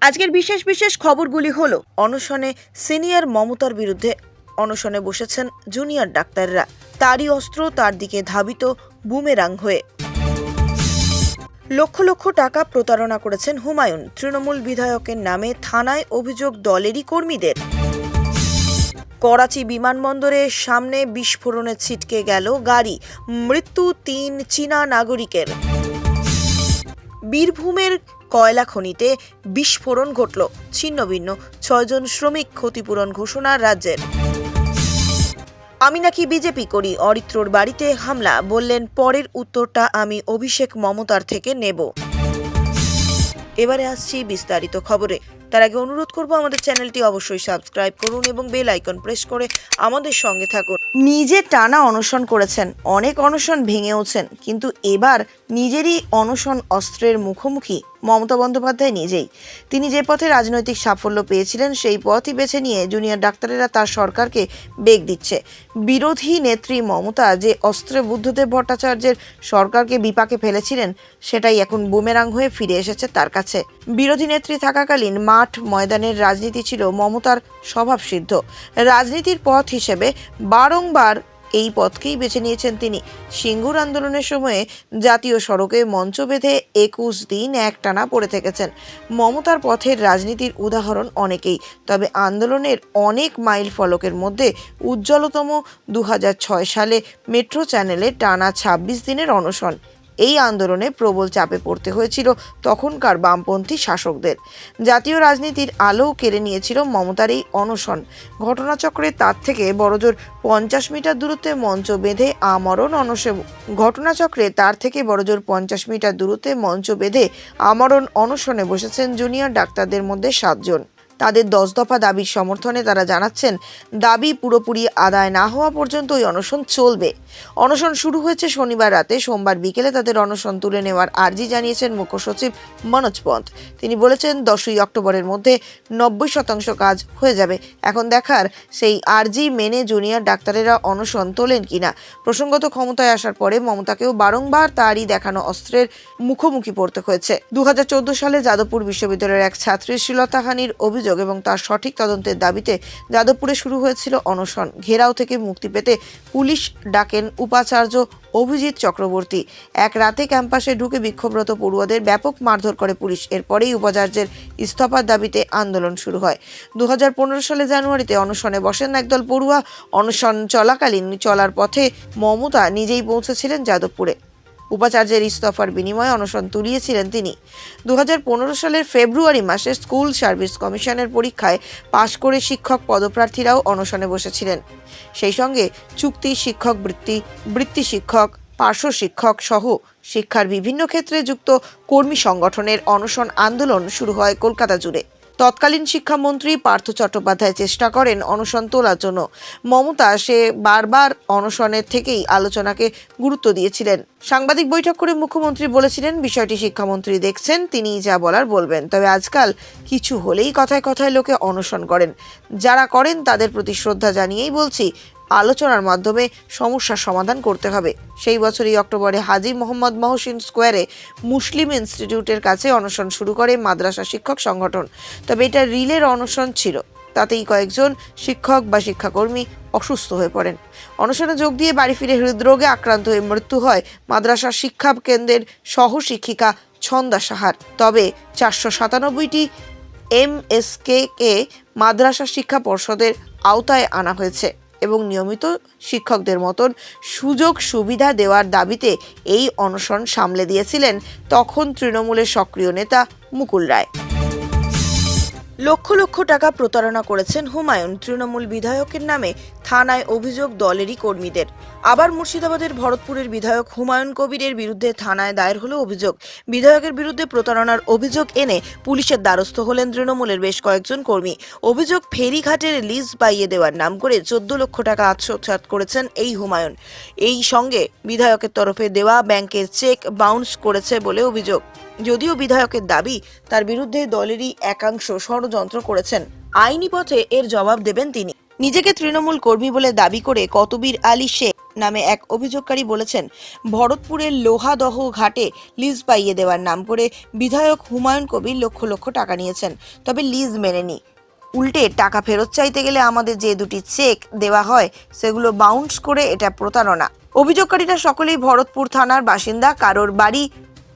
আজকের বিশেষ বিশেষ খবরগুলি হলো, অনশনে সিনিয়র মমতার বিরুদ্ধে অনশনে বসেছেন জুনিয়র ডাক্তাররা। তারই অস্ত্র তার দিকে ধাবিত বুমেরাং হয়ে। লক্ষ লক্ষ টাকা প্রতারণা করেছেন হুমায়ুন। তৃণমূল বিধায়কের নামে থানায় অভিযোগ দলেরই কর্মীদের। করাচি বিমানবন্দরের সামনে বিস্ফোরণে ছিটকে গেল গাড়ি। মৃত্যু তিন চীনা নাগরিকের। বীরভূমের কয়লা খনিতে বিস্ফোরণ ঘটল। ছিন্নভিন্ন ছয়জন শ্রমিক ক্ষতিপূরণ ঘোষণা রাজ্যের। আমি নাকি বিজেপি করি, অরিত্রর বাড়িতে হামলা, বললেন, পরের উত্তরটা আমি অভিষেক মমতার থেকে নেব। এবারে আসছি বিস্তারিত খবরে। তার আগে অনুরোধ করব আমাদের চ্যানেলটি অবশ্যই সাবস্ক্রাইব করুন এবং বেল আইকন প্রেস করে আমাদের সঙ্গে থাকুন। নিজে টানা অনশন করেছেন, অনেক অনশন ভেঙেওছেন, কিন্তু এবার নিজেরই অনশন অস্ত্রের মুখোমুখি মমতা বন্দ্যোপাধ্যায় নিজেই। তিনি যে পথে রাজনৈতিক সাফল্য পেয়েছিলেন, সেই পথই বেছে নিয়ে জুনিয়র ডাক্তারেরা তার সরকারকে বেগ দিচ্ছে। বিরোধী নেত্রী মমতা যে অস্ত্রে বুদ্ধদেব ভট্টাচার্যের সরকারকে বিপাকে ফেলেছিলেন, সেটাই এখন বুমেরাং হয়ে ফিরে এসেছে তার কাছে। বিরোধী নেত্রী থাকাকালীন মাঠ ময়দানের রাজনীতি ছিল মমতার স্বভাবসিদ্ধ। রাজনীতির পথ হিসেবে বারংবার এই পথকেই বেছে নিয়েছেন তিনি। সিঙ্গুর আন্দোলনের সময়ে জাতীয় সড়কে মঞ্চ বেঁধে একুশ দিন একটানা পড়ে থেকেছেন। মমতার পথের রাজনীতির উদাহরণ অনেকেই, তবে আন্দোলনের অনেক মাইল ফলকের মধ্যে উজ্জ্বলতম দু হাজার ছয় সালে মেট্রো চ্যানেলে টানা ২৬ দিনের অনশন। এই আন্দোলনে প্রবল চাপে পড়তে হয়েছিল তখনকার বামপন্থী শাসকদের। জাতীয় রাজনীতির আলোও কেড়ে নিয়েছিল মমতার এই অনশন। ঘটনাচক্রে তার থেকে বড়জোর পঞ্চাশ মিটার দূরত্বে মঞ্চ বেঁধে আমরণ অনশে ঘটনাচক্রে তার থেকে বড়জোর পঞ্চাশ মিটার দূরত্বে মঞ্চ বেঁধে আমরণ অনশনে বসেছেন জুনিয়র ডাক্তারদের মধ্যে সাতজন। তাদের দশ দফা দাবির সমর্থনে তারা জানাচ্ছেন, দাবি পুরোপুরি আদায় না হওয়া পর্যন্ত ওই অনশন চলবে। অনশন শুরু হয়েছে শনিবার রাতে। সোমবার বিকেলে তাদের অনশন তুলে নেওয়ার আর্জি জানিয়েছেন মুখ্য সচিব মনোজ পন্থ। তিনি বলেছেন, দশই অক্টোবরের মধ্যে নব্বই শতাংশ কাজ হয়ে যাবে। এখন দেখার সেই আর্জি মেনে জুনিয়র ডাক্তারেরা অনশন তোলেন কিনা। প্রসঙ্গত ক্ষমতায় আসার পরে মমতাকেও বারংবার তারই দেখানো অস্ত্রের মুখোমুখি পড়তে হয়েছে। দু হাজার চোদ্দ সালে যাদবপুর বিশ্ববিদ্যালয়ের এক ছাত্রীর শ্লীলতাহানির অভিযোগ এবং তার সঠিক তদন্তের দাবিতে যাদবপুরে শুরু হয়েছিল অনশন। ঘেরাও থেকে মুক্তি পেতে পুলিশ ডাকেন উপাচার্য অভিজিৎ চক্রবর্তী। এক রাতে ক্যাম্পাসে ঢুকে বিক্ষোভরত পড়ুয়াদের ব্যাপক মারধর করে পুলিশ। এরপরেই উপাচার্যের ইস্তফার দাবিতে আন্দোলন শুরু হয়। দু হাজার পনেরো সালে জানুয়ারিতে অনশনে বসেন একদল পড়ুয়া। অনশন চলাকালীন চলার পথে মমতা নিজেই পৌঁছেছিলেন যাদবপুরে। উপাচার্যের ইস্তফার বিনিময়ে অনশন তুলিয়েছিলেন তিনি। দু হাজার পনেরো সালের ফেব্রুয়ারি মাসে স্কুল সার্ভিস কমিশনের পরীক্ষায় পাশ করে শিক্ষক পদপ্রার্থীরাও অনশনে বসেছিলেন। সেই সঙ্গে চুক্তি শিক্ষক বৃত্তি বৃত্তি শিক্ষক, পার্শ্ব শিক্ষক সহ শিক্ষার বিভিন্ন ক্ষেত্রে যুক্ত কর্মী সংগঠনের অনশন আন্দোলন শুরু হয় কলকাতা জুড়ে। তৎকালীন শিক্ষামন্ত্রী পার্থ চট্টোপাধ্যায় চেষ্টা করেন অনশন তোলার জন্য। মমতা সে বারবার অনশনের থেকেই আলোচনাকে গুরুত্ব দিয়েছিলেন। সাংবাদিক বৈঠক করে মুখ্যমন্ত্রী বলেছিলেন, বিষয়টি শিক্ষামন্ত্রী দেখছেন, তিনি যা বলার বলবেন। তবে আজকাল কিছু হলেই কথায় কথায় লোকে অনশন করেন। যারা করেন তাদের প্রতি শ্রদ্ধা জানিয়েই বলছি আলোচনার মাধ্যমে সমস্যার সমাধান করতে হবে। সেই বছরই অক্টোবরে হাজি মোহাম্মদ মহসিন স্কোয়ারে মুসলিম ইনস্টিটিউটের কাছে অনশন শুরু করে মাদ্রাসা শিক্ষক সংগঠন। তবে এটা রিলের অনশন ছিল। তাতেই কয়েকজন শিক্ষক বা শিক্ষাকর্মী অসুস্থ হয়ে পড়েন। অনশনে যোগ দিয়ে বাড়ি ফিরে হৃদরোগে আক্রান্ত হয়ে মৃত্যু হয় মাদ্রাসা শিক্ষা কেন্দ্রের সহ শিক্ষিকা ছন্দা সাহার। তবে চারশো সাতানব্বইটি এমএসকে কে মাদ্রাসা শিক্ষা পর্ষদের আওতায় আনা হয়েছে। এবং নিয়মিত শিক্ষকদের মতন সুযোগ সুবিধা দেওয়ার দাবিতে এই অনশন সামলে দিয়েছিলেন তখন তৃণমূলের সক্রিয় নেতা মুকুল রায়। লক্ষ লক্ষ টাকা প্রতারণা করেছেন হুমায়ুন। তৃণমূল বিধায়কের নামে থানায় অভিযোগ দলেরই কর্মীদের। আবার মুর্শিদাবাদের ভরতপুরের বিধায়ক হুমায়ুন কবিরের বিরুদ্ধে থানায় দায়ের হলো অভিযোগ। বিধায়কের বিরুদ্ধে প্রতারণার অভিযোগ এনে পুলিশের দ্বারস্থ হলেন তৃণমূলের বেশ কয়েকজন কর্মী। অভিযোগ ফেরিঘাটের লিজ পাইয়ে দেওয়ার নাম করে চোদ্দ লক্ষ টাকা আত্মসাৎ করেছেন এই হুমায়ুন। এই সঙ্গে বিধায়কের তরফে দেওয়া ব্যাংকের চেক বাউন্স করেছে বলে অভিযোগ। যদিও বিধায়কের দাবি, তার বিরুদ্ধে দলেরই একাংশ ষড়যন্ত্র করেছেন। আইনি পথে এর জবাব দেবেন তিনি। নিজেকে তৃণমূল কর্মী বলে দাবি করে কতবীর আলী শেখ নামে এক অভিযোগকারী বলেছেন, ভরতপুরের লোহাদহ ঘাটে লিজ পাইয়ে দেওয়ার নাম করে বিধায়ক হুমায়ুন কবির লক্ষ লক্ষ টাকা নিয়েছেন, তবে লিজ মেনেনি উল্টে টাকা ফেরত চাইতে গেলে আমাদের যে দুটি চেক দেওয়া হয়, সেগুলো বাউন্স করে এটা প্রতারণা। অভিযোগকারীরা সকলেই ভরতপুর থানার বাসিন্দা, কারোর বাড়ি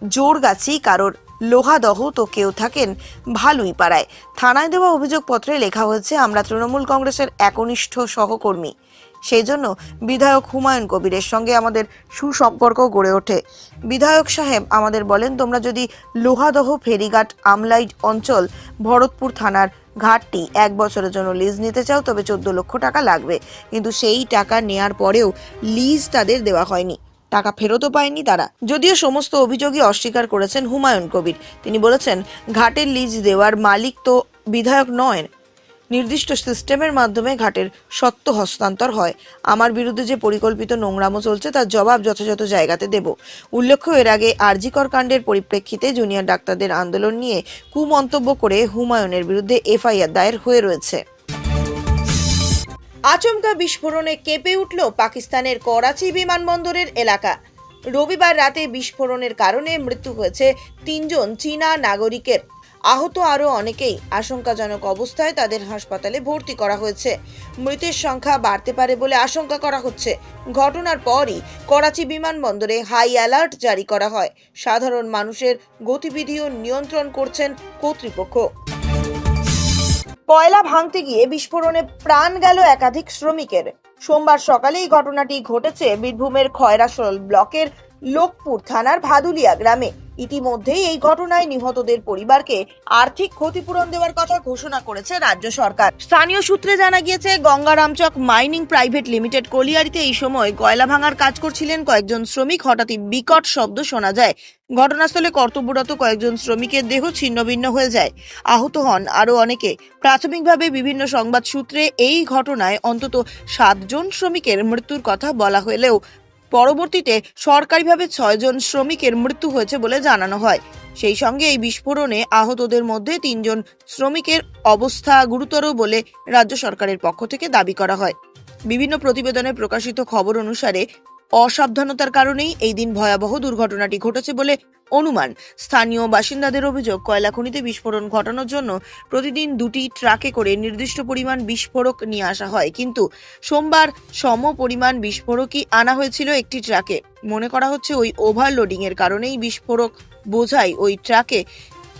জোরগাছি কারোর লোহাদহ তো কেউ থাকেন ভালুই পাড়ায়। থানায় দেওয়া অভিযোগপত্রে লেখা হয়েছে, আমরা তৃণমূল কংগ্রেসের একনিষ্ঠ সহকর্মী। সেই জন্য বিধায়ক হুমায়ুন কবিরের সঙ্গে আমাদের সুসম্পর্ক গড়ে ওঠে। বিধায়ক সাহেব আমাদের বলেন, তোমরা যদি লোহাদহ ফেরিঘাট আমলাই অঞ্চল ভরতপুর থানার ঘাটটি এক বছরের জন্য লিজ নিতে চাও, তবে চোদ্দ লক্ষ টাকা লাগবে। কিন্তু সেই টাকা নেয়ার পরেও লিজ তাদের দেওয়া হয়নি। টাকা ফেরতও পায়নি তারা। যদিও সমস্ত অভিযোগই অস্বীকার করেছেন হুমায়ুন কবির। তিনি বলেছেন, ঘাটের লিজ দেওয়ার মালিক তো বিধায়ক নয় নির্দিষ্ট সিস্টেমের মাধ্যমে ঘাটের সত্য হস্তান্তর হয়। আমার বিরুদ্ধে যে পরিকল্পিত নোংরামো চলছে তার জবাব যথাযথ জায়গাতে দেব। উল্লেখ্য, এর আগে আরজিকর কাণ্ডের পরিপ্রেক্ষিতে জুনিয়র ডাক্তারদের আন্দোলন নিয়ে কুমন্তব্য করে হুমায়ুনের বিরুদ্ধে এফআইআর দায়ের হয়ে রয়েছে। আচমকা বিস্ফোরণে কেঁপে উঠল পাকিস্তানের করাচি বিমানবন্দরের এলাকা। রবিবার রাতে বিস্ফোরণের কারণে মৃত্যু হয়েছে তিনজন চীনা নাগরিকের। আহত আরও অনেকেই আশঙ্কাজনক অবস্থায় তাদের হাসপাতালে ভর্তি করা হয়েছে। মৃতের সংখ্যা বাড়তে পারে বলে আশঙ্কা করা হচ্ছে। ঘটনার পরই করাচি বিমানবন্দরে হাই অ্যালার্ট জারি করা হয়। সাধারণ মানুষের গতিবিধিও নিয়ন্ত্রণ করছেন কর্তৃপক্ষ। কয়লা ভাঙতে গিয়ে বিস্ফোরণে প্রাণ গেল একাধিক শ্রমিকের। সোমবার সকালে এই ঘটনাটি ঘটেছে বীরভূমের খয়রাসোল ব্লকের লোকপুর থানার ভাদুলিয়া গ্রামে। ইতিমধ্যেই এই ঘটনায় নিহতদের পরিবারকে আর্থিক ক্ষতিপূরণ দেওয়ার কথা ঘোষণা করেছে রাজ্য সরকার। স্থানীয় সূত্রে জানা গিয়েছে, গঙ্গারামচক মাইনিং প্রাইভেট লিমিটেড কলিয়ারিতে এই সময় কয়লা ভাঙার কাজ করছিলেন কয়েকজন শ্রমিক। হঠাৎই বিকট শব্দ শোনা যায়। ঘটনাস্থলে কর্তব্যরত কয়েকজন শ্রমিকের দেহ ছিন্নভিন্ন হয়ে যায়। আহত হন আরও অনেকে। প্রাথমিকভাবে বিভিন্ন সংবাদ সূত্রে এই ঘটনায় অন্তত সাতজন শ্রমিকের মৃত্যুর কথা বলা হলেও পরবর্তীতে সরকারিভাবে ছয়জন শ্রমিকের মৃত্যু হয়েছে বলে জানানো হয়। সেই সঙ্গে এই বিস্ফোরণে আহতদের মধ্যে তিনজন শ্রমিকের অবস্থা গুরুতর বলে রাজ্য সরকারের পক্ষ থেকে দাবি করা হয়। বিভিন্ন প্রতিবেদনে প্রকাশিত খবর অনুসারে অসাবধানতার কারণেই এই দিন ভয়াবহ দুর্ঘটনাটি ঘটেছে বলে অনুমান। স্থানীয় বাসিন্দাদের অভিযোগ, কয়লা খনিতে বিস্ফোরণ ঘটানোর জন্য প্রতিদিন দুটি ট্রাকে করে নির্দিষ্ট পরিমাণ বিস্ফোরক নিয়ে আসা হয়। কিন্তু সোমবার সম পরিমাণ বিস্ফোরকই আনা হয়েছিল একটি ট্রাকে। মনে করা হচ্ছে ওই ওভারলোডিং এর কারণেই বিস্ফোরক বোঝাই ওই ট্রাকে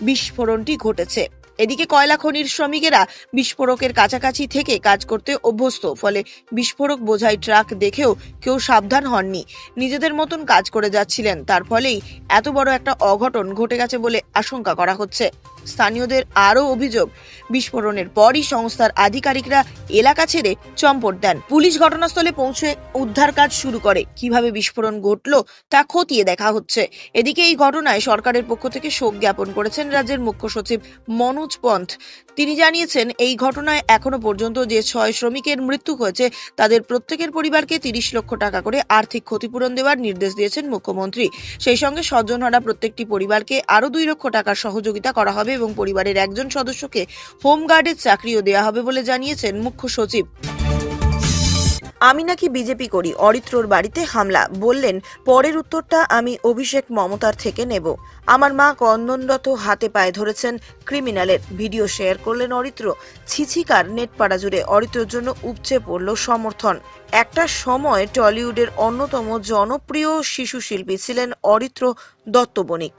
বিস্ফোরণটি ঘটেছে। এদিকে কয়লা খনির শ্রমিকেরা বিস্ফোরকের কাছাকাছি থেকে কাজ করতে অভ্যস্ত, ফলে বিস্ফোরক বোঝাই ট্রাক দেখেও কেউ সাবধান হননি। নিজেদের মতন কাজ করে যাচ্ছিলেন, তার ফলেই এত বড় একটা অঘটন ঘটে গেছে বলে আশঙ্কা করা হচ্ছে। স্থানীয়দের আরও অভিযোগ, বিস্ফোরণের পরই সংস্থার আধিকারিকরা এলাকা ছেড়ে চম্পট দেন। পুলিশ ঘটনাস্থলে পৌঁছে উদ্ধার কাজ শুরু করে। কীভাবে বিস্ফোরণ ঘটলো তা খতিয়ে দেখা হচ্ছে। এদিকে এই ঘটনায় সরকারের পক্ষ থেকে শোক জ্ঞাপন করেছেন রাজ্যের মুখ্য সচিব মনোজ পন্থ তিনি জানিয়েছেন, এই ঘটনায় এখনও পর্যন্ত যে ছয় শ্রমিকের মৃত্যু হয়েছে, তাদের প্রত্যেকের পরিবারকে তিরিশ লক্ষ টাকা করে আর্থিক ক্ষতিপূরণ দেওয়ার নির্দেশ দিয়েছেন মুখ্যমন্ত্রী। সেই সঙ্গে স্বজনহারা প্রত্যেকটি পরিবারকে আরও দুই লক্ষ টাকার সহযোগিতা করা হবে এবং পরিবারের একজন সদস্যকে হোমগার্ডের চাকরিও দেওয়া হবে বলে জানিয়েছেন মুখ্য সচিব। আমি নাকি বিজেপি করি, অরিত্রর বাড়িতে হামলা, বললেন, পরের উত্তরটা আমি অভিষেক মমতার থেকে নেব। আমার মা কন্দনরত হাতে পায়ে ধরেছেন ক্রিমিনালের, ভিডিও শেয়ার করলেন অরিত্র। ছিছিকার নেটপাড়া জুড়ে অরিত্রর জন্য উপচে পড়ল সমর্থন। একটা সময় টলিউডের অন্যতম জনপ্রিয় শিশু শিল্পী ছিলেন অরিত্র দত্ত বণিক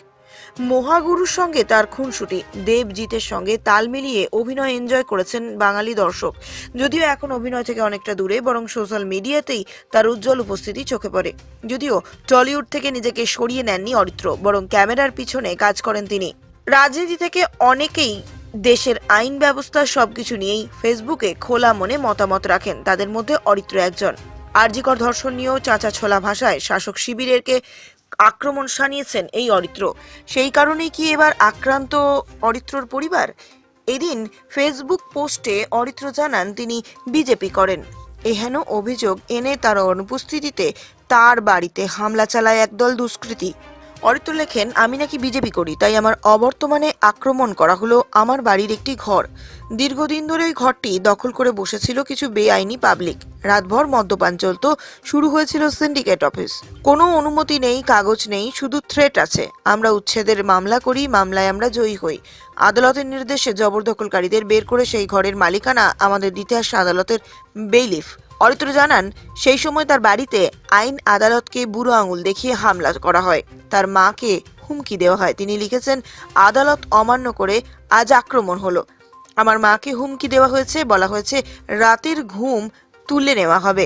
মহাগুরুর সঙ্গে তার খুনসুটি। দেবজিতের সঙ্গে তাল মিলিয়ে অভিনয় এনজয় করেছেন বাঙালি দর্শক। যদিও এখন অভিনয় থেকে অনেকটা দূরে, বরং সোশ্যাল মিডিয়াতেই তার উজ্জ্বল উপস্থিতি চোখে পড়ে। যদিও টলিউড থেকে নিজেকে সরিয়ে নেননি অরিত্র, বরং ক্যামেরার পিছনে কাজ করেন তিনি। রাজনীতি থেকে অনেকেই দেশের আইন ব্যবস্থা সবকিছু নিয়েই ফেসবুকে খোলা মনে মতামত রাখেন, তাদের মধ্যে অরিত্র একজন। আরজিকর ধর্ষণ নিয়েও চাচা ছোলা ভাষায় শাসক শিবিরেরকে আক্রমণ সানিয়েছেন এই অরিত্র। সেই কারণেই কি এবার আক্রান্ত অরিত্রর পরিবার? এদিন ফেসবুক পোস্টে অরিত্র জানান, তিনি বিজেপি করেন। এহেন অভিযোগ এনে তার অনুপস্থিতিতে তার বাড়িতে হামলা চালায় একদল দুষ্কৃতী। অরিত্র লেখেন, আমি নাকি বিজেপি করি, তাই আমার অবর্তমানে আক্রমণ করা হলো আমার বাড়ির একটি ঘর। দীর্ঘদিন ধরে এই ঘরটি দখল করে বসেছিল কিছু বেআইনি পাবলিক। রাতভর মদ্যপান চলত শুরু হয়েছিল সিন্ডিকেট অফিস। কোনো অনুমতি নেই, কাগজ নেই, শুধু থ্রেট আছে। আমরা উচ্ছেদের মামলা করি, মামলায় আমরা জয়ী হই। আদালতের নির্দেশে জবরদখলকারীদের বের করে সেই ঘরের মালিকানা আমাদের দিতে আসে আদালতের বেইলিফ। অরিত্র জানান, সেই সময় তার বাড়িতে আইন আদালতকে বুড়ো আঙুল দেখিয়ে হামলা করা হয়। তার মাকে হুমকি দেওয়া হয়। তিনি লিখেছেন, আদালত অমান্য করে আজ আক্রমণ হলো। আমার মাকে হুমকি দেওয়া হয়েছে, বলা হয়েছে রাতের ঘুম তুলে নেওয়া হবে।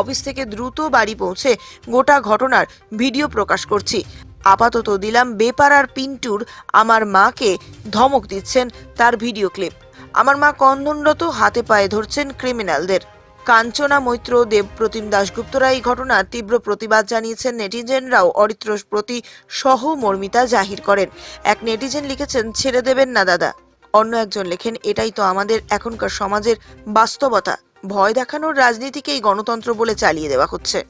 অফিস থেকে দ্রুত বাড়ি পৌঁছে গোটা ঘটনার ভিডিও প্রকাশ করছি। আপাতত দিলাম বেপাড়ার পিন্টুর আমার মাকে ধমক দিচ্ছেন তার ভিডিও ক্লিপ। আমার মা কন্দনরত হাতে পায়ে ধরছেন ক্রিমিনালদের। কাঞ্চনা, মৈত্র, দেব দেবপ্রতিম দাশগুপ্তরা এই ঘটনার তীব্র প্রতিবাদ জানিয়েছেন। নেটিজেনরাও অরিত্র প্রতি সহমর্মিতা জাহির করেন। এক নেটিজেন লিখেছেন, ছেড়ে দেবেন না, দাদা। অন্য একজন লেখেন, এটাই তো আমাদের এখনকার সমাজের বাস্তবতা। ভয় দেখানোর রাজনীতিকেই গণতন্ত্র বলে চালিয়ে দেওয়া হচ্ছে।